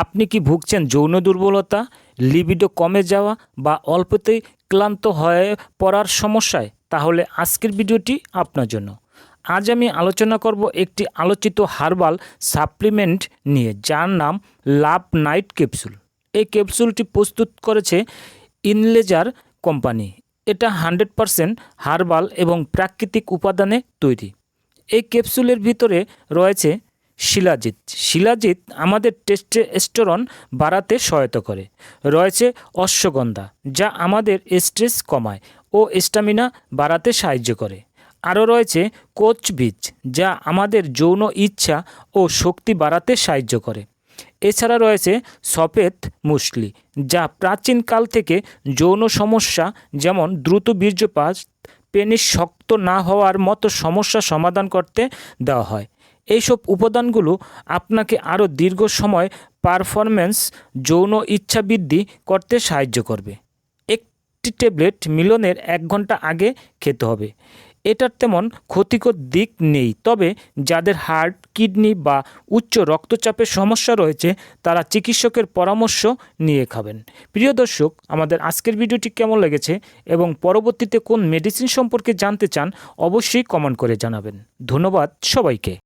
আপনি কি ভুগছেন যৌন দুর্বলতা, লিবিডো কমে যাওয়া বা অল্পতেই ক্লান্ত হয়ে পড়ার সমস্যায়? তাহলে আজকের ভিডিওটি আপনার জন্য। আজ আমি আলোচনা করব একটি আলোচিত হার্বাল সাপ্লিমেন্ট নিয়ে, যার নাম লাভ নাইট ক্যাপসুল। এই ক্যাপসুলটি প্রস্তুত করেছে ইনলেজার কোম্পানি। এটা হান্ড্রেড পারসেন্ট হার্বাল এবং প্রাকৃতিক উপাদানে তৈরি। এই ক্যাপসুলের ভিতরে রয়েছে শিলাজিৎ। শিলাজিৎ আমাদের টেস্টোস্টেরন বাড়াতে সহায়তা করে। রয়েছে অশ্বগন্ধা, যা আমাদের স্ট্রেস কমায় ও স্ট্যামিনা বাড়াতে সাহায্য করে। আরও রয়েছে কোচ বীজ, যা আমাদের যৌন ইচ্ছা ও শক্তি বাড়াতে সাহায্য করে। এছাড়া রয়েছে সফেদ মুসলি, যা প্রাচীনকাল থেকে যৌন সমস্যা, যেমন দ্রুত বীর্যপাত, পেনিস শক্ত না হওয়ার মতো সমস্যা সমাধান করতে দেওয়া হয়। এইসব উপাদানগুলো আপনাকে আরও দীর্ঘ সময় পারফরম্যান্স, যৌন ইচ্ছা বৃদ্ধি করতে সাহায্য করবে। একটি ট্যাবলেট মিলনের এক ঘণ্টা আগে খেতে হবে। এটার তেমন ক্ষতিকর দিক নেই, তবে যাদের হার্ট, কিডনি বা উচ্চ রক্তচাপের সমস্যা রয়েছে, তারা চিকিৎসকের পরামর্শ নিয়ে খাবেন। প্রিয় দর্শক, আমাদের আজকের ভিডিওটি কেমন লেগেছে এবং পরবর্তীতে কোন মেডিসিন সম্পর্কে জানতে চান, অবশ্যই কমেন্ট করে জানাবেন। ধন্যবাদ সবাইকে।